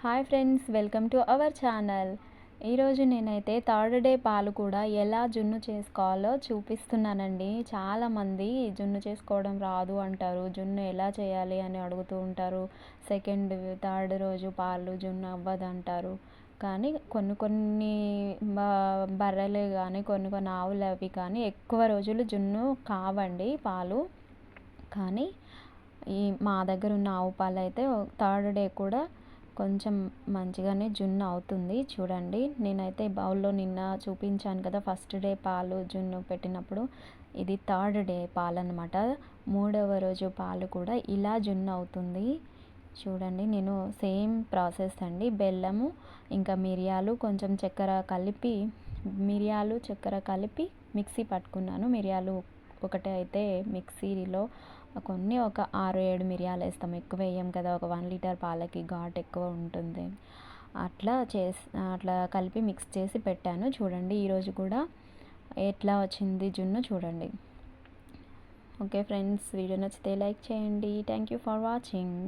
Hi friends welcome to our channel. ఈరోజు నేనైతే third day పాలు కూడా ఎలా జున్ను చేసుకోవాలో చూపిస్తున్నానండి. చాలామంది జున్ను చేసుకోవడం రాదు అంటారు. జున్ను ఎలా చేయాలి అని అడుగుతూ ఉంటారు. సెకండ్ థర్డ్ రోజు పాలు జున్ను అవ్వదు అంటారు కానీ కొన్ని కొన్ని బర్రెలు కానీ కొన్ని కొన్ని ఆవులు అవి కానీ ఎక్కువ రోజులు జున్ను కావండి పాలు. కానీ ఈ మా దగ్గర ఉన్న ఆవు పాలు అయితే థర్డ్ డే కూడా కొంచెం మంచిగానే జున్ను అవుతుంది. చూడండి నేనైతే బౌల్లో నిన్న చూపించాను కదా ఫస్ట్ డే పాలు జున్ను పెట్టినప్పుడు. ఇది థర్డ్ డే పాలు అనమాట మూడవ రోజు పాలు కూడా ఇలా జున్ను అవుతుంది. చూడండి నేను సేమ్ ప్రాసెస్ అండి. బెల్లము ఇంకా మిరియాలు కొంచెం చక్కెర కలిపి మిరియాలు చక్కెర కలిపి మిక్సీ పట్టుకున్నాను. మిరియాలు ఒకటి అయితే మిక్సీలో కొన్ని ఒక ఆరు ఏడు మిరియాలు వేస్తాం. ఎక్కువ వేయం కదా ఒక వన్ లీటర్ పాలకి ఘాట్ ఎక్కువ ఉంటుంది. అట్లా చేసి అట్లా కలిపి మిక్స్ చేసి పెట్టాను. చూడండి ఈరోజు కూడా ఎట్లా వచ్చింది జున్ను చూడండి. ఓకే ఫ్రెండ్స్ వీడియో నచ్చితే లైక్ చేయండి. Thank you for watching.